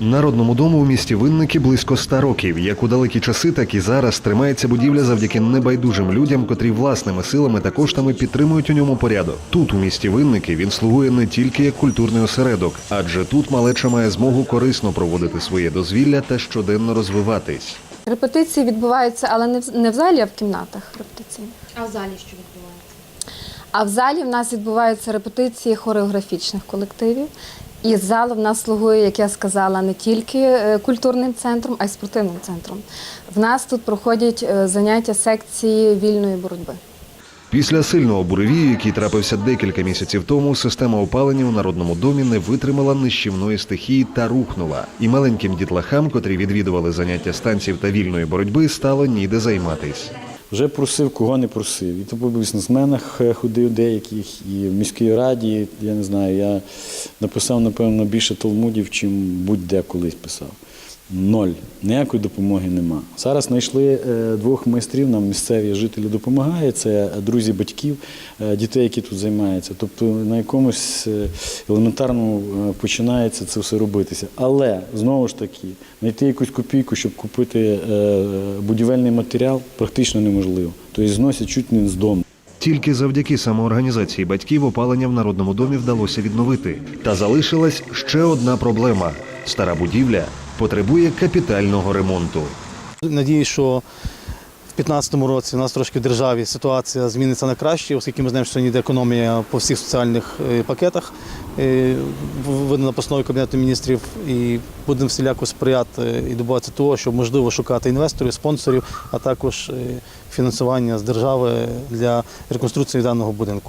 Народному дому у місті Винники близько ста років. Як у далекі часи, так і зараз тримається будівля завдяки небайдужим людям, котрі власними силами та коштами підтримують у ньому порядок. Тут, у місті Винники, він слугує не тільки як культурний осередок, адже тут малеча має змогу корисно проводити своє дозвілля та щоденно розвиватись. Репетиції відбуваються, але не в, не в залі, а в кімнатах репетиційних. А в залі що відбувається? А в залі в нас відбуваються репетиції хореографічних колективів. І зал в нас слугує, як я сказала, не тільки е, культурним центром, а й спортивним центром. В нас тут проходять е, заняття секції вільної боротьби. Після сильного буревію, який трапився декілька місяців тому, система опалення у народному домі не витримала нищівної стихії та рухнула. І маленьким дітлахам, котрі відвідували заняття станців та вільної боротьби, стало ніде займатись. Вже просив, кого не просив. І то по бізнесменах е, ходив деяких, і в міській раді, я не знаю, я написав, напевно, більше талмудів, чим будь-де колись писав. Ноль. Ніякої допомоги нема. Зараз знайшли е, двох майстрів, нам місцеві жителі допомагають. Це друзі батьків, е, дітей, які тут займаються. Тобто на якомусь е, елементарному починається це все робитися. Але знову ж таки, знайти якусь копійку, щоб купити будівельний матеріал, практично неможливо. Тобто зносять чуть не з дому. Тільки завдяки самоорганізації батьків опалення в народному домі вдалося відновити. Та залишилась ще одна проблема: стара будівля потребує капітального ремонту. Надіюсь, що в 2015 році у нас трошки в державі ситуація зміниться на краще, оскільки ми знаємо, що йде економія по всіх соціальних е, пакетах, е, видана постановою Кабінету міністрів, і будемо всіляко сприяти і добуватися того, щоб можливо шукати інвесторів, спонсорів, а також е, фінансування з держави для реконструкції даного будинку.